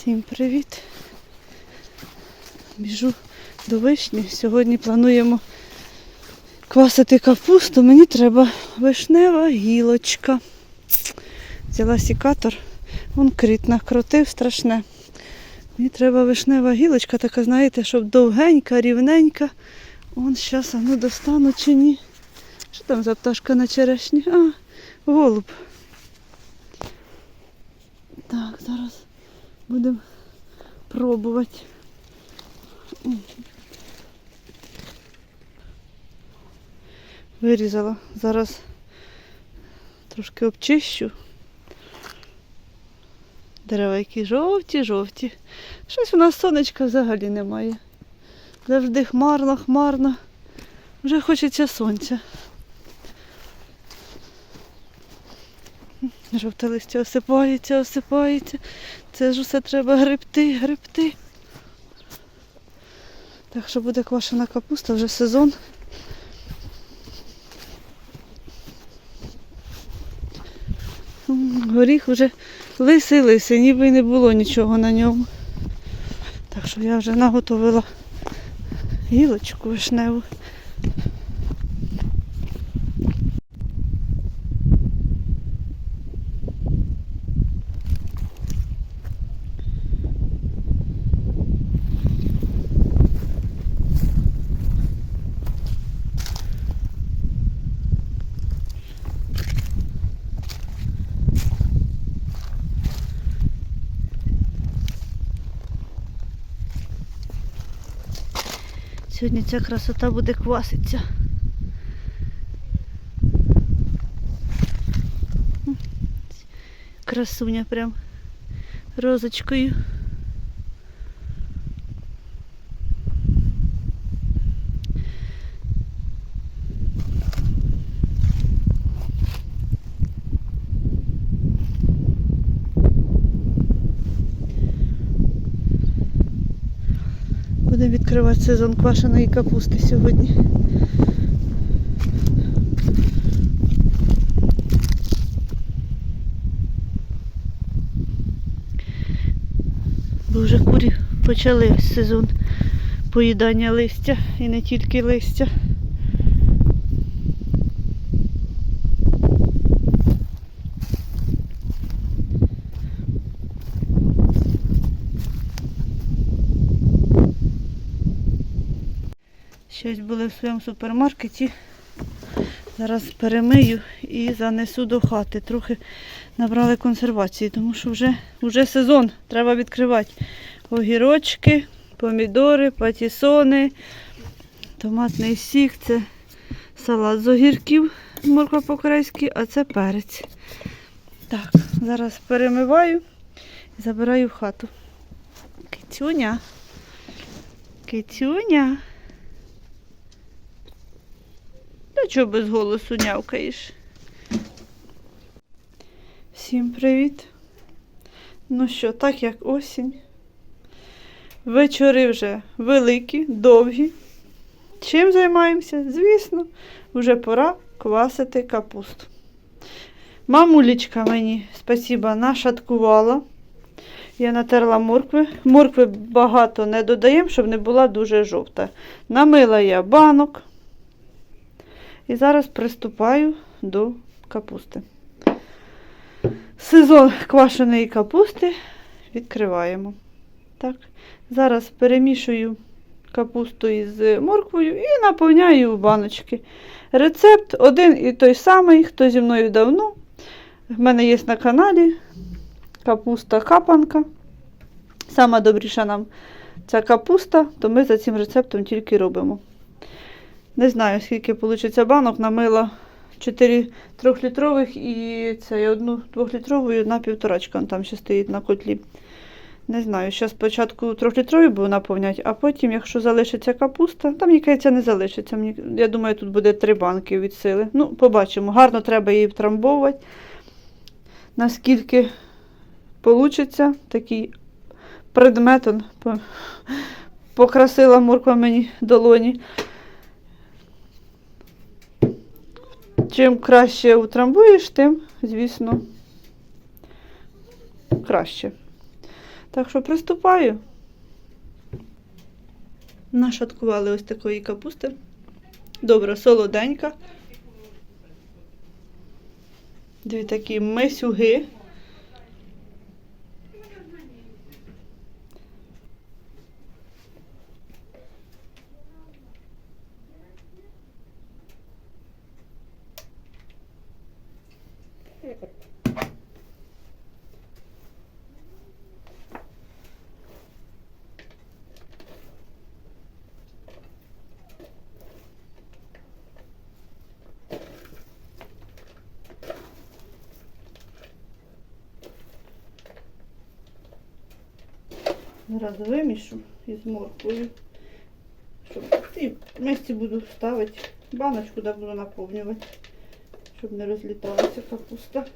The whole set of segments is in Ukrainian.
Всім привіт. Біжу до вишні. Сьогодні плануємо квасити капусту. Мені треба вишнева гілочка. Взяла сікатор, вон кріт накрутив страшне. Мені треба вишнева гілочка, така, знаєте, щоб довгенька, рівненька. Вон зараз, ну достану чи ні. Що там за пташка на черешні? А, голуб. Так, зараз будемо пробувати. Вирізала. Зараз трошки обчищу. Дерева які жовті-жовті. Щось у нас сонечка взагалі немає. Завжди хмарно, хмарно. Вже хочеться сонця. Жовте листя осипається, осипається. Це ж усе треба гребти, гребти. Так що буде квашена капуста, вже сезон. Горіх вже лисий лисий, ніби й не було нічого на ньому. Так що я вже наготовила гілочку вишневу. Сьогодні ця красота буде кваситься. Красуня прям розочкою. Будемо відкривати сезон квашеної капусти сьогодні. Бо вже курі почали сезон поїдання листя і не тільки листя. Щось були в своєму супермаркеті. Зараз перемию і занесу до хати. Трохи набрали консервації, тому що вже, вже сезон, треба відкривати. Огірочки, помідори, патісони, томатний сік, це салат з огірків, морква по-корейськи, а це перець. Так, зараз перемиваю і забираю в хату. Кицюня. Кицюня. Та чого без голосу нявкаєш? Всім привіт. Ну що, так як осінь. Вечори вже великі, довгі. Чим займаємося? Звісно, вже пора квасити капусту. Мамулечка мені, спасіба, нашаткувала. Я натерла моркви. Моркви багато не додаємо, щоб не була дуже жовта. Намила я банок. І зараз приступаю до капусти. Сезон квашеної капусти відкриваємо. Так. Зараз перемішую капусту із морквою і наповняю в баночки. Рецепт один і той самий, хто зі мною давно. В мене є на каналі капуста капанка. Сама добріша нам ця капуста, то ми за цим рецептом тільки робимо. Не знаю, скільки вийде банок, намила 4 трьохлітрових і це і одну двохлітрову і одна півторачка там ще стоїть на котлі. Не знаю, зараз спочатку трьохлітрові буду наповняти, а потім, якщо залишиться капуста, там яйця не залишиться. Мені, я думаю, тут буде три банки від сили. Ну, побачимо. Гарно треба її втрамбовувати. Наскільки вийде такий предмет, он, покрасила морква мені долоні. Чим краще утрамбуєш, тим, звісно, краще. Так що приступаю. Нашаткували ось такої капусти. Добре, солоденька. Дві такі мисюги. Зараз вимішу із морквою. І в місці буду ставити баночку, де буду наповнювати, щоб не розліталася капуста.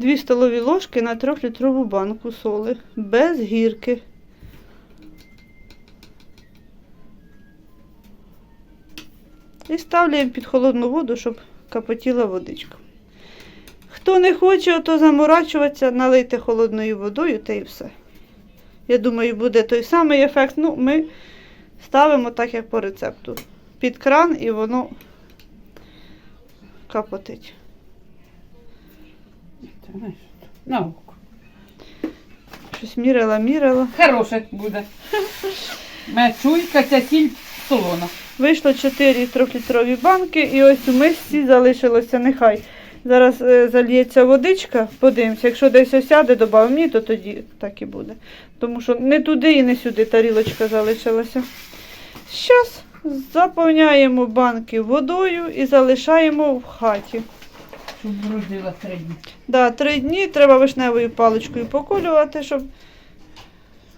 2 столові ложки на 3-літрову банку соли. Без гірки. І ставляємо під холодну воду, щоб капотіла водичка. Хто не хоче ото заморачуватися, налийте холодною водою та і все. Я думаю, буде той самий ефект. Ну, ми ставимо так, як по рецепту. Під кран і воно капотить. Це, знаєш, На око. Щось міряла, міряла. Хороше буде. Мечуйка, ця сіль солона. Вийшло 4 трьохлітрові банки, і ось у мисці залишилося нехай. Зараз е, зальється водичка, подивимося. Якщо десь осяде, додамо мені, то тоді так і буде. Тому що не туди і не сюди тарілочка залишилася. Зараз заповняємо банки водою і залишаємо в хаті. Щоб брудила три дні. Да, три дні треба вишневою паличкою поколювати, щоб.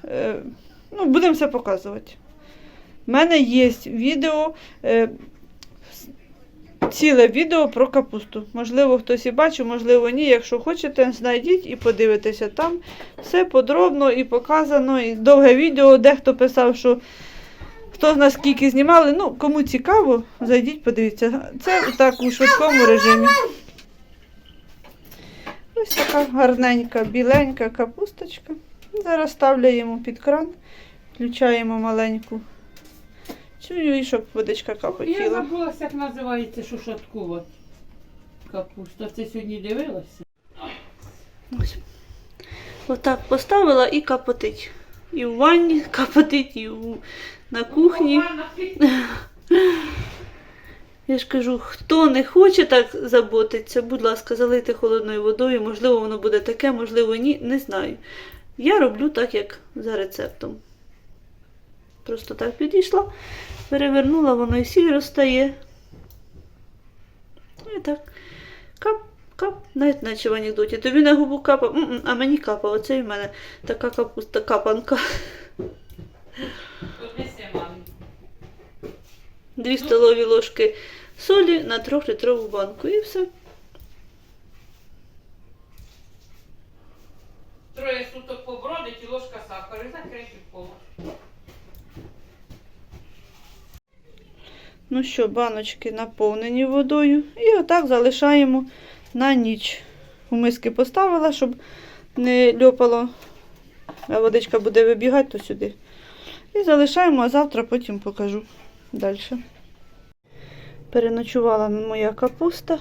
Е, ну, будемо все показувати. У мене є відео, е, ціле відео про капусту. Можливо, хтось і бачив, можливо, ні. Якщо хочете, знайдіть і подивитеся. Там все подробно і показано, і довге відео. Дехто писав, що хто з нас скільки знімали. Ну, кому цікаво, зайдіть, подивіться. Це так у швидкому режимі. Така гарненька, біленька капусточка. Зараз ставляємо під кран, включаємо маленьку цю і щоб водичка Я капотіла. забулася, як називається, що шаткувати. Капуста. Це сьогодні дивилася. Ось. Отак поставила і капотить. І в ванні капотить, і в... на кухні. Я ж кажу, хто не хоче так заботитися, будь ласка, залийте холодною водою. Можливо, воно буде таке, можливо, ні, не знаю. Я роблю так, як за рецептом. Просто так підійшла, перевернула, воно і сіль розтає. І так. Кап, кап, навіть наче в анекдоті. Тобі на губу капав, а мені капав. Оце в мене така капуста капанка. Поднеси. Дві столові ложки солі на трьохлітрову банку і все. Троє суток побродить і ложка сахару. І закрити полу. Ну що, баночки наповнені водою. І отак залишаємо на ніч. У миски поставила, щоб не льопало, а водичка буде вибігати, то сюди. І залишаємо, а завтра потім покажу далі. Переночувала моя капуста.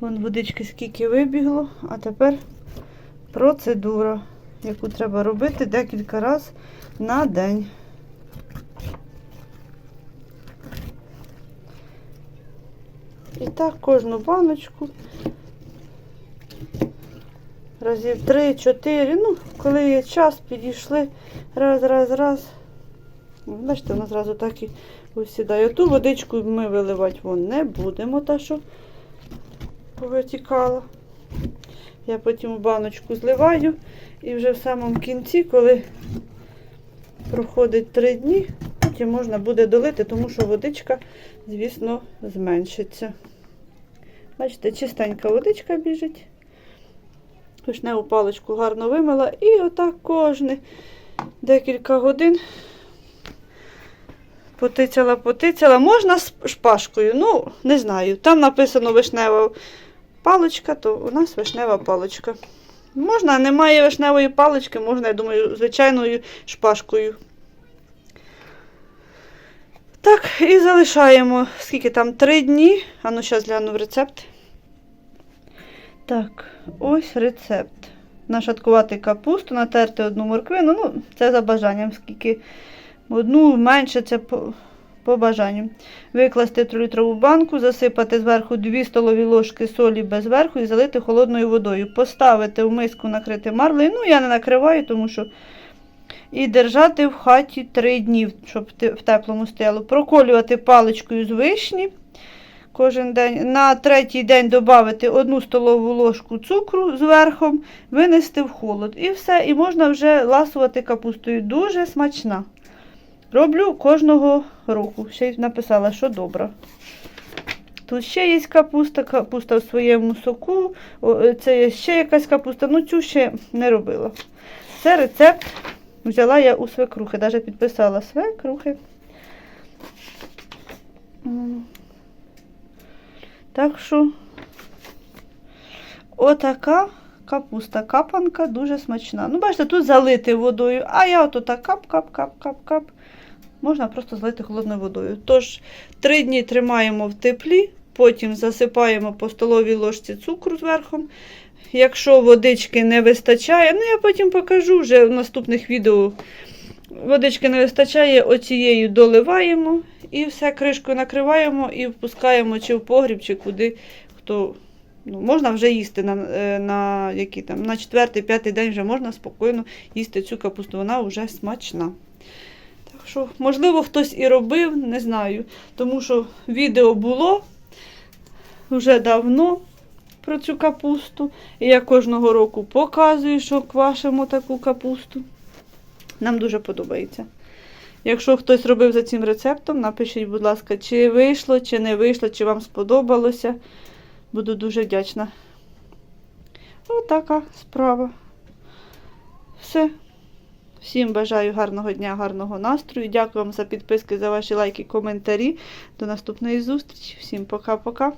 Вон водички скільки вибігло, а тепер процедура, яку треба робити декілька разів на день. І так кожну баночку. Разів три-чотири. Ну, коли є час, підійшли. Раз, раз, раз. Бачите, вона зразу так і осідає. Ту водичку ми виливати вон не будемо, та що повитікала. Я потім в баночку зливаю і вже в самому кінці, коли проходить три дні, потім можна буде долити, тому що водичка, звісно, зменшиться. Бачите, чистенька водичка біжить. Вишневу паличку гарно вимила і отак кожне декілька годин потицяла, потицяла. Можна з шпажкою, ну, не знаю. Там написано вишнева паличка, то у нас вишнева паличка. Можна, немає вишневої палички, можна, я думаю, звичайною шпажкою. Так, і залишаємо, скільки там, три дні. А ну, зараз гляну в рецепт. Так, ось рецепт. Нашаткувати капусту, натерти одну морквину. Ну, це за бажанням, скільки одну менше, це по, по бажанню. Викласти 3-літрову банку, засипати зверху 2 столові ложки солі без верху і залити холодною водою. Поставити в миску, накрити марлею. Ну, я не накриваю, тому що. І держати в хаті 3 дні, щоб в теплому стояло. Проколювати паличкою з вишні кожен день. На третій день додати 1 столову ложку цукру з верхом, винести в холод. І все, і можна вже ласувати капустою. Дуже смачна. Роблю кожного року. Ще й написала, що добра. Тут ще є капуста, капуста в своєму соку. Е, Це є ще якась капуста. Ну, цю ще не робила. Це рецепт взяла я у свекрухи, навіть підписала свекрухи. Так що отака капуста, капанка дуже смачна. Ну, бачите, тут залити водою, а я ото так кап-кап-кап-кап-кап. Можна просто злити холодною водою. Тож, три дні тримаємо в теплі, потім засипаємо по столовій ложці цукру зверху. Якщо водички не вистачає, ну я потім покажу вже в наступних відео. Водички не вистачає, оцією доливаємо і все кришкою накриваємо і впускаємо чи в погріб, чи куди хто. Ну, можна вже їсти на, е, на, які там, на четвертий, п'ятий день вже можна спокійно їсти цю капусту, вона вже смачна. Так що, можливо, хтось і робив, не знаю. Тому що відео було вже давно про цю капусту. І я кожного року показую, що квашимо таку капусту. Нам дуже подобається. Якщо хтось робив за цим рецептом, напишіть, будь ласка, чи вийшло, чи не вийшло, чи вам сподобалося. Буду дуже вдячна. Отака справа. Все. Всім бажаю гарного дня, гарного настрою. Дякую вам за підписки, за ваші лайки, коментарі. До наступної зустрічі. Всім пока-пока.